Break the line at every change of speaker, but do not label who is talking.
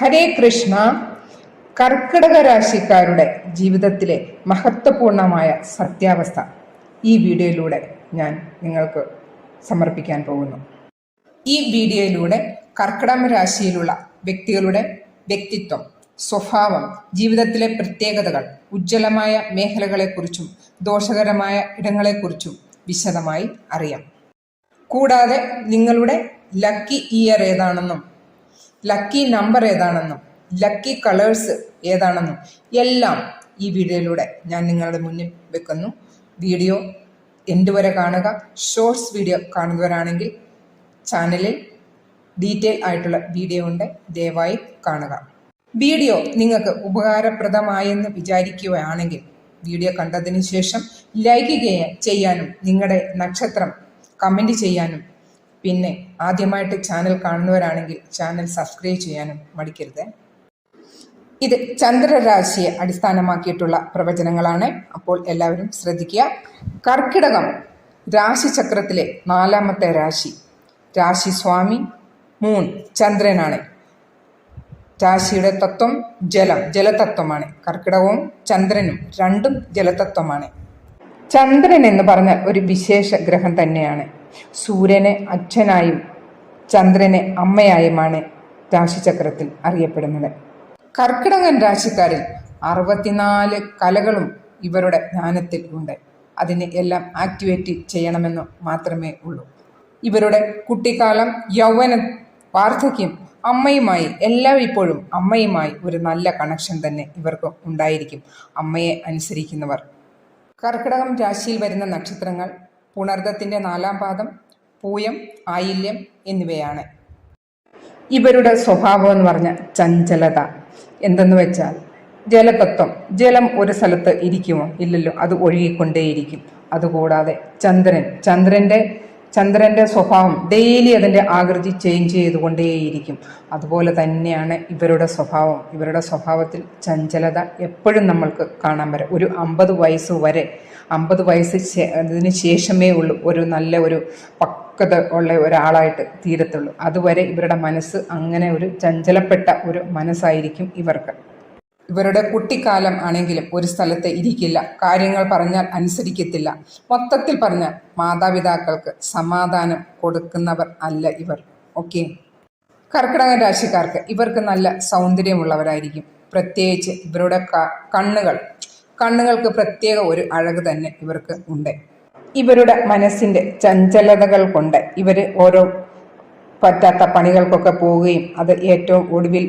ഹരേ കൃഷ്ണ. കർക്കിടക രാശിക്കാരുടെ ജീവിതത്തിലെ മഹത്വപൂർണമായ സത്യാവസ്ഥ ഈ വീഡിയോയിലൂടെ ഞാൻ നിങ്ങൾക്ക് സമർപ്പിക്കാൻ പോകുന്നു. ഈ വീഡിയോയിലൂടെ കർക്കിടക രാശിയിലുള്ള വ്യക്തികളുടെ വ്യക്തിത്വം സ്വഭാവം ജീവിതത്തിലെ പ്രത്യേകതകൾ ഉജ്ജ്വലമായ മേഖലകളെക്കുറിച്ചും ദോഷകരമായ ഇടങ്ങളെക്കുറിച്ചും വിശദമായി അറിയാം. കൂടാതെ നിങ്ങളുടെ ലക്കി ഇയർ ഏതാണെന്നും ലക്കി നമ്പർ ഏതാണെന്നും ലക്കി കളേഴ്സ് ഏതാണെന്നും എല്ലാം ഈ വീഡിയോയിലൂടെ ഞാൻ നിങ്ങളുടെ മുന്നിൽ വെക്കുന്നു. വീഡിയോ എന്റെ വരെ കാണുക. ഷോർട്സ് വീഡിയോ കാണുന്നവരാണെങ്കിൽ ചാനലിൽ ഡീറ്റെയിൽ ആയിട്ടുള്ള വീഡിയോ ഉണ്ട്. ദയവായി കാണുക. വീഡിയോ നിങ്ങൾക്ക് ഉപകാരപ്രദമായെന്ന് വിചാരിക്കുകയാണെങ്കിൽ വീഡിയോ കണ്ടതിന് ശേഷം ലൈക്ക് ചെയ്യാനും നിങ്ങളുടെ നക്ഷത്രം കമന്റ് ചെയ്യാനും പിന്നെ ആദ്യമായിട്ട് ചാനൽ കാണുന്നവരാണെങ്കിൽ ചാനൽ സബ്സ്ക്രൈബ് ചെയ്യാനും മടിക്കരുത്. ഇത് ചന്ദ്രരാശിയെ അടിസ്ഥാനമാക്കിയിട്ടുള്ള പ്രവചനങ്ങളാണ്. അപ്പോൾ എല്ലാവരും ശ്രദ്ധിക്കുക. കർക്കിടകം രാശിചക്രത്തിലെ നാലാമത്തെ രാശി രാശി സ്വാമി മൂൺ ചന്ദ്രനാണ്. രാശിയുടെ തത്വം ജലം ജലതത്വമാണ്. കർക്കിടകവും ചന്ദ്രനും രണ്ടും ജലതത്വമാണ്. ചന്ദ്രൻ എന്ന് പറഞ്ഞാൽ ഒരു വിശേഷ ഗ്രഹം തന്നെയാണ്. സൂര്യനെ അച്ഛനായും ചന്ദ്രനെ അമ്മയായുമാണ് രാശിചക്രത്തിൽ അറിയപ്പെടുന്നത്. കർക്കിടകൻ രാശിക്കാരിൽ അറുപത്തിനാല് കലകളും ഇവരുടെ ജ്ഞാനത്തിൽ ഉണ്ട്. അതിനെ എല്ലാം ആക്ടിവേറ്റ് ചെയ്യണമെന്ന് മാത്രമേ ഉള്ളൂ. ഇവരുടെ കുട്ടിക്കാലം യൗവന വാർദ്ധക്യം അമ്മയുമായി എല്ലാം ഇപ്പോഴും അമ്മയുമായി ഒരു നല്ല കണക്ഷൻ തന്നെ ഇവർക്ക് ഉണ്ടായിരിക്കും. അമ്മയെ അനുസരിക്കുന്നവർ. കർക്കിടകം രാശിയിൽ വരുന്ന നക്ഷത്രങ്ങൾ പുണർദത്തിന്റെ നാലാം പാദം പൂയം ആയില്യം എന്നിവയാണ്. ഇവരുടെ സ്വഭാവം എന്ന് പറഞ്ഞ ചഞ്ചലത. എന്തെന്ന് വെച്ചാൽ ജലതത്വം. ജലം ഒരു സ്ഥലത്ത് ഇരിക്കുമോ? ഇല്ലല്ലോ. അത് ഒഴുകിക്കൊണ്ടേയിരിക്കും. അതുകൂടാതെ ചന്ദ്രൻ. ചന്ദ്രന്റെ ചന്ദ്രന്റെ സ്വഭാവം ഡെയിലി അതിന്റെ ആകൃതി ചേഞ്ച് ചെയ്തുകൊണ്ടേയിരിക്കും. അതുപോലെ തന്നെയാണ് ഇവരുടെ സ്വഭാവം. ഇവരുടെ സ്വഭാവത്തിൽ ചഞ്ചലത എപ്പോഴും നമ്മൾക്ക് കാണാൻ വരാം. ഒരു അമ്പത് വയസ്സ് വരെ അമ്പത് വയസ്സ് അതിന് ശേഷമേ ഉള്ളൂ ഒരു നല്ല ഒരു പക്വത ഉള്ള ഒരാളായിട്ട് തീരത്തുള്ളൂ. അതുവരെ ഇവരുടെ മനസ്സ് അങ്ങനെ ഒരു ചഞ്ചലപ്പെട്ട ഒരു മനസ്സായിരിക്കും ഇവർക്ക്. ഇവരുടെ കുട്ടിക്കാലം ആണെങ്കിലും ഒരു സ്ഥലത്ത് ഇരിക്കില്ല. കാര്യങ്ങൾ പറഞ്ഞാൽ അനുസരിക്കത്തില്ല. മൊത്തത്തിൽ പറഞ്ഞാൽ മാതാപിതാക്കൾക്ക് സമാധാനം കൊടുക്കുന്നവർ അല്ല ഇവർ. ഓക്കെ? കർക്കിടക രാശിക്കാർക്ക് ഇവർക്ക് നല്ല സൗന്ദര്യമുള്ളവരായിരിക്കും. പ്രത്യേകിച്ച് ഇവരുടെ കണ്ണുകൾ. കണ്ണുകൾക്ക് പ്രത്യേക ഒരു അഴക് തന്നെ ഇവർക്ക് ഉണ്ട്. ഇവരുടെ മനസ്സിന്റെ ചഞ്ചലതകൾ കൊണ്ട് ഇവർ ഓരോ പറ്റാത്ത പണികൾക്കൊക്കെ പോവുകയും അത് ഏറ്റവും ഒടുവിൽ